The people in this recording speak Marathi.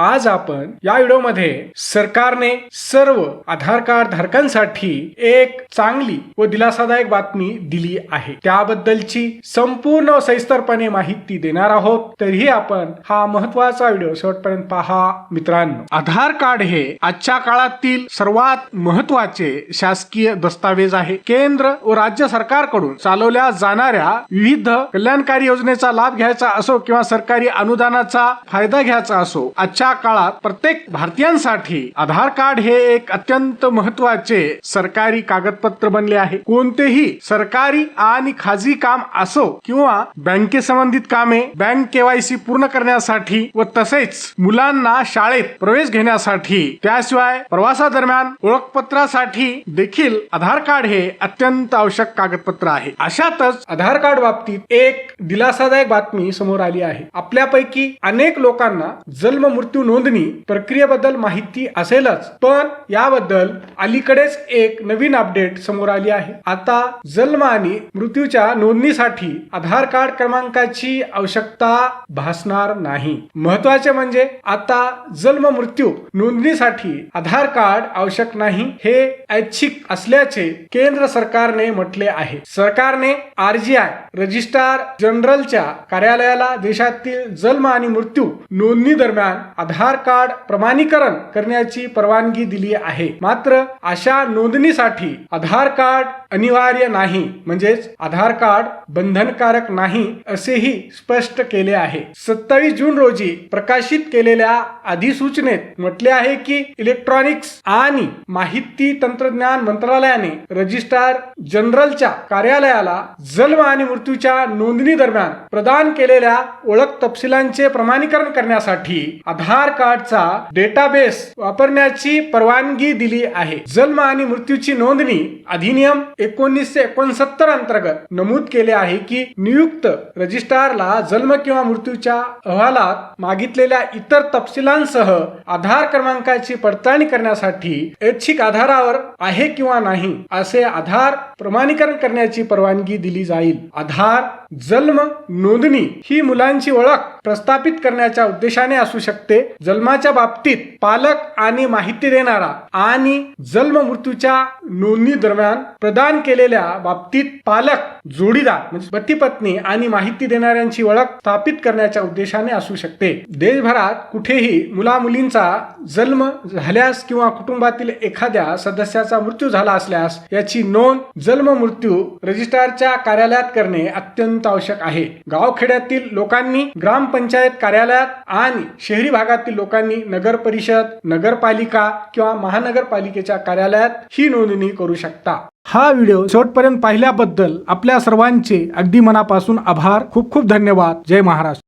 आज आपण या व्हिडिओमध्ये सरकारने सर्व आधार कार्ड धारकांसाठी एक चांगली व दिलासादायक बातमी दिली आहे. त्याबद्दलची संपूर्ण सविस्तरपणे माहिती देणार आहोत. तरीही आपण हा महत्त्वाचा व्हिडिओ शेवटपर्यंत पहा. मित्रांनो आधार कार्ड हे आजच्या काळातील सर्वात महत्त्वाचे शासकीय दस्तावेज आहे. केंद्र व राज्य सरकारकडून चालवल्या जाणाऱ्या विविध कल्याणकारी योजनेचा लाभ घ्यायचा असो किंवा सरकारी अनुदानाचा फायदा घ्यायचा असो आजच्या काळात प्रत्येक भारतीयांसाठी आधार कार्ड हे एक अत्यंत महत्त्वाचे सरकारी कागदपत्र बनले आहे. कोणतेही सरकारी आणि खाजगी काम असो किंवा बँकेसंबंधित कामे बँक केवायसी पूर्ण करण्यासाठी व तसेच मुलांना शाळेत प्रवेश घेण्यासाठी त्याशिवाय प्रवासादरम्यान ओळखपत्रासाठी देखील आधार कार्ड हे अत्यंत आवश्यक कागदपत्र आहे. अशातच आधार कार्ड बाबतीत एक दिलासादायक बातमी समोर आली आहे. आपल्यापैकी अनेक लोकांना जन्म मृत्यू नोंदणी प्रक्रियेबद्दल माहिती असेलच पण याबद्दल अलीकडेच एक नवीन अपडेट समोर आली आहे. आता जन्म आणि मृत्यूच्या नोंदणीसाठी आधार कार्ड क्रमांकाची आवश्यकता भासणार नाही. महत्त्वाचे म्हणजे आता जन्म मृत्यू नोंदणीसाठी आधार कार्ड आवश्यक नाही हे ऐच्छिक असल्याचे केंद्र सरकारने म्हटले आहे. सरकारने आरजीआय रजिस्ट्रार जनरलच्या कार्यालयाला देशातील जन्म आणि मृत्यू नोंदणी दरम्यान आधार कार्ड प्रमाणीकरण करण्याची परवानगी दिली आहे. मात्र अशा नोंदणीसाठी आधार कार्ड अनिवार्य नाही म्हणजेच आधार कार्ड बंधनकारक नाही असेही स्पष्ट केले आहे. सत्तावीस जून रोजी प्रकाशित केलेल्या अधिसूचनेत म्हटले आहे की इलेक्ट्रॉनिक्स आणि माहिती तंत्रज्ञान मंत्रालयाने रजिस्ट्रार जनरलच्या कार्यालयाला जन्म आणि मृत्यूच्या नोंदणी दरम्यान प्रदान केलेल्या ओळख तपशिलांचे प्रमाणीकरण करण्यासाठी आधार कार्डचा डेटाबेस वापरण्याची परवानगी दिली आहे. जन्म आणि मृत्यूची नोंदणी अधिनियम एकोणीसशे एकोणसत्तर अंतर्गत नमूद केले आहे की नियुक्त रजिस्ट्रारला जन्म किंवा मृत्यूच्या अहवालात मागितलेल्या इतर तपशिलांसह आधार क्रमांकाची पडताळणी करण्यासाठी ऐच्छिक आधारावर आहे किंवा नाही असे आधार प्रमाणीकरण करण्याची परवानगी दिली जाईल. आधार जन्म नोंदणी ही मुलांची ओळख प्रस्थापित करण्याच्या उद्देशाने असू शकते. जन्माच्या बाबतीत पालक आणि माहिती देणारा आणि जन्म मृत्यूच्या नोंदणी दरम्यान प्रदान केलेल्या बाबतीत पालक जोडीदार म्हणजे पती पत्नी आणि माहिती देणाऱ्यांची ओळख स्थापित करण्याच्या उद्देशाने असू शकते. देशभरात कुठेही मुला मुलींचा जन्म झाल्यास किंवा कुटुंबातील एखाद्या सदस्याचा मृत्यू झाला असल्यास याची नोंद जन्म मृत्यू रजिस्ट्रारच्या कार्यालयात करणे अत्यंत अत्यंत आवश्यक आहे. गावखेड्यातील लोकांनी ग्रामपंचायत कार्यालयात आणि शहरी भागातील लोकांनी नगर परिषद नगरपालिका किंवा महानगरपालिकेच्या कार्यालयात ही नोंदणी करू शकता. हा व्हिडिओ शेवटपर्यंत पाहिल्याबद्दल आपल्या सर्वांचे अगदी मनापासून आभार. खूप खूप धन्यवाद. जय महाराष्ट्र.